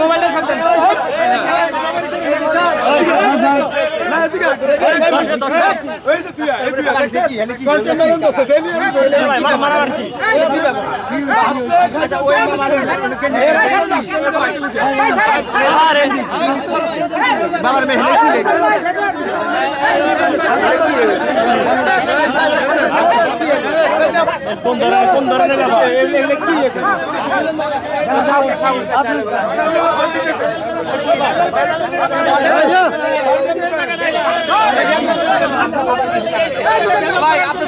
মোবাইলটা বাবার মেহনত কোন ধরনের কোন ধরনের ব্যাপার কি ভাই আপনি